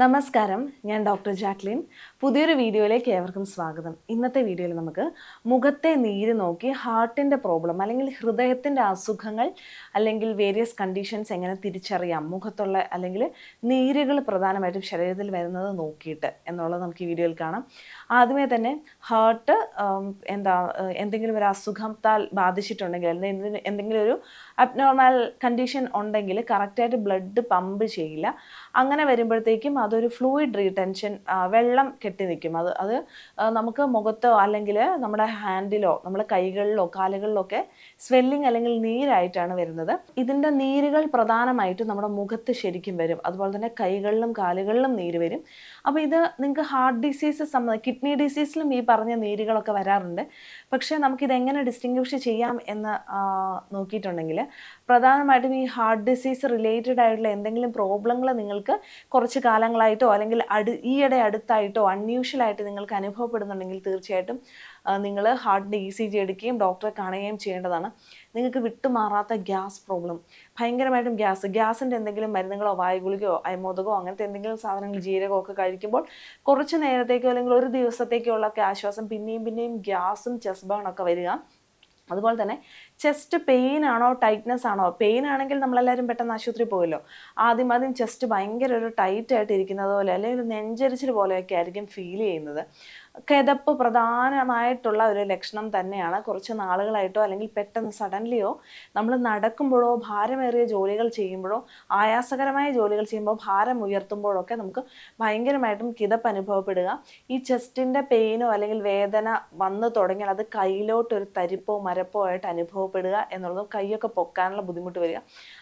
നമസ്കാരം ഞാൻ doctor Jacqueline. പുതിയൊരു വീഡിയോയിലേക്ക് ഏവർക്കും സ്വാഗതം. ഇന്നത്തെ വീഡിയോയിൽ നമുക്ക് മുഖത്തെ നീര് നോക്കി ഹാർട്ടിന്റെ പ്രോബ്ലം അല്ലെങ്കിൽ ഹൃദയത്തിന്റെ അസുഖങ്ങൾ അല്ലെങ്കിൽ വേരിയസ് കണ്ടീഷൻസ് എങ്ങനെ തിരിച്ചറിയാം മുഖത്തുള്ള അല്ലെങ്കിൽ നീരുകൾ പ്രധാനമായിട്ടും ശരീരത്തിൽ വരുന്നത് നോക്കിയിട്ട് എന്നുള്ളത് നമുക്ക് ഈ വീഡിയോയിൽ കാണാം. ആദ്യമേ തന്നെ ഹാർട്ട് എന്താ എന്തെങ്കിലും ഒരു അസുഖത്താൽ ബാധിച്ചിട്ടുണ്ടെങ്കിൽ എന്തെങ്കിലും ഒരു അബ്നോർമൽ കണ്ടീഷൻ ഉണ്ടെങ്കിൽ കറക്റ്റായിട്ട് ബ്ലഡ് പമ്പ് ചെയ്യില്ല. അങ്ങനെ വരുമ്പോഴത്തേക്കും അതൊരു ഫ്ലൂയിഡ് റീടെൻഷൻ വെള്ളം കെട്ടി നിൽക്കും. അത് അത് നമുക്ക് മുഖത്തോ അല്ലെങ്കിൽ നമ്മുടെ ഹാൻഡിലോ നമ്മുടെ കൈകളിലോ കാലുകളിലോ ഒക്കെ സ്വെല്ലിങ് അല്ലെങ്കിൽ നീരായിട്ടാണ് വരുന്നത്. ഇതിന്റെ നീരുകൾ പ്രധാനമായിട്ടും നമ്മുടെ മുഖത്ത് ശരിക്കും വരും. അതുപോലെ തന്നെ കൈകളിലും കാലുകളിലും നീര് വരും. അപ്പോൾ ഇത് നിങ്ങൾക്ക് ഹാർട്ട് ഡിസീസ് സംബന്ധ കിഡ്നി ഡിസീസിലും ഈ പറഞ്ഞ നീരുകളൊക്കെ വരാറുണ്ട്. പക്ഷേ നമുക്കിത് എങ്ങനെ ഡിസ്റ്റിങ്വിഷ് ചെയ്യാം എന്ന് നോക്കിയിട്ടുണ്ടെങ്കിൽ പ്രധാനമായിട്ടും ഈ ഹാർട്ട് ഡിസീസ് റിലേറ്റഡ് ആയിട്ടുള്ള എന്തെങ്കിലും പ്രോബ്ലങ്ങൾ നിങ്ങൾക്ക് കുറച്ച് കാലങ്ങളായിട്ടോ അല്ലെങ്കിൽ അടു ഈയിടെ അടുത്തായിട്ടോ അൺയൂഷ്വൽ ആയിട്ട് നിങ്ങൾക്ക് അനുഭവപ്പെടുന്നുണ്ടെങ്കിൽ തീർച്ചയായിട്ടും നിങ്ങൾ ഹാർട്ടിന്റെ ഇ സി ജി എടുക്കുകയും ഡോക്ടറെ കാണുകയും ചെയ്യേണ്ടതാണ്. നിങ്ങൾക്ക് വിട്ടുമാറാത്ത ഗ്യാസ് പ്രോബ്ലം ഭയങ്കരമായിട്ടും ഗ്യാസ്. ഗ്യാസിന്റെ എന്തെങ്കിലും മരുന്നുകളോ വായുഗുളികയോ അയമോദകോ അങ്ങനത്തെ എന്തെങ്കിലും സാധനങ്ങൾ ജീരകമോ ഒക്കെ കഴിക്കുമ്പോൾ കുറച്ച് നേരത്തേക്കോ അല്ലെങ്കിൽ ഒരു ദിവസത്തേക്കോ ഉള്ളൊക്കെ ആശ്വാസം പിന്നെയും പിന്നെയും ഗ്യാസും ബേൺ വരിക. അതുപോലെ തന്നെ ചെസ്റ്റ് പെയിൻ ആണോ ടൈറ്റ്നെസ് ആണോ? പെയിൻ ആണെങ്കിൽ നമ്മളെല്ലാവരും പെട്ടെന്ന് ആശുപത്രി പോകുമല്ലോ ആദ്യം ആദ്യം ചെസ്റ്റ് ഭയങ്കര ഒരു ടൈറ്റ് ആയിട്ട് ഇരിക്കുന്നത് പോലെ അല്ലെങ്കിൽ ഒരു നെഞ്ചരിച്ചിൽ പോലെയൊക്കെ ആയിരിക്കും ഫീൽ ചെയ്യുന്നത്. കിതപ്പ് പ്രധാനമായിട്ടുള്ള ഒരു ലക്ഷണം തന്നെയാണ്. കുറച്ച് നാളുകളായിട്ടോ അല്ലെങ്കിൽ പെട്ടെന്ന് സഡൻലിയോ നമ്മൾ നടക്കുമ്പോഴോ ഭാരമേറിയ ജോലികൾ ചെയ്യുമ്പോഴോ ആയാസകരമായ ജോലികൾ ചെയ്യുമ്പോൾ ഭാരം ഉയർത്തുമ്പോഴൊക്കെ നമുക്ക് ഭയങ്കരമായിട്ടും കിതപ്പ് അനുഭവപ്പെടുക. ഈ ചെസ്റ്റിന്റെ പെയിനോ അല്ലെങ്കിൽ വേദന വന്നു തുടങ്ങിയാൽ അത് കയ്യിലോട്ട് ഒരു തരിപ്പോ മരപ്പോ ആയിട്ട് അനുഭവപ്പെടുക എന്നുള്ളതും കൈയൊക്കെ പൊക്കാനുള്ള ബുദ്ധിമുട്ട് വരിക.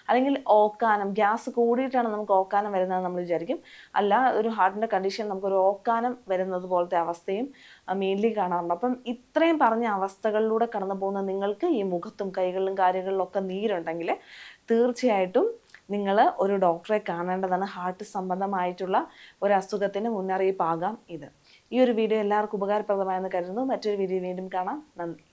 അല്ലെങ്കിൽ ഓക്കാനം ഗ്യാസ് കൂടിയിട്ടാണ് നമുക്ക് ഓക്കാനം വരുന്നതെന്ന് നമ്മൾ വിചാരിക്കും. അല്ല ഒരു ഹാർട്ടിന്റെ കണ്ടീഷൻ നമുക്കൊരു ഓക്കാനം വരുന്നത് പോലത്തെ അവസ്ഥയും മെയിൻലി കാണാറുണ്ട്. അപ്പം ഇത്രയും പറഞ്ഞ അവസ്ഥകളിലൂടെ കടന്നു പോകുന്ന നിങ്ങൾക്ക് ഈ മുഖത്തും കൈകളിലും കാര്യങ്ങളിലും ഒക്കെ നീരുണ്ടെങ്കിൽ തീർച്ചയായിട്ടും നിങ്ങൾ ഒരു ഡോക്ടറെ കാണേണ്ടതാണ്. ഹാർട്ട് സംബന്ധമായിട്ടുള്ള ഒരു അസുഖത്തിന് മുന്നറിയിപ്പാകാം ഇത്. ഈ ഒരു വീഡിയോ എല്ലാവർക്കും ഉപകാരപ്രദമായെന്ന് കരുതുന്നു. മറ്റൊരു വീഡിയോ വീണ്ടും കാണാം. നന്ദി.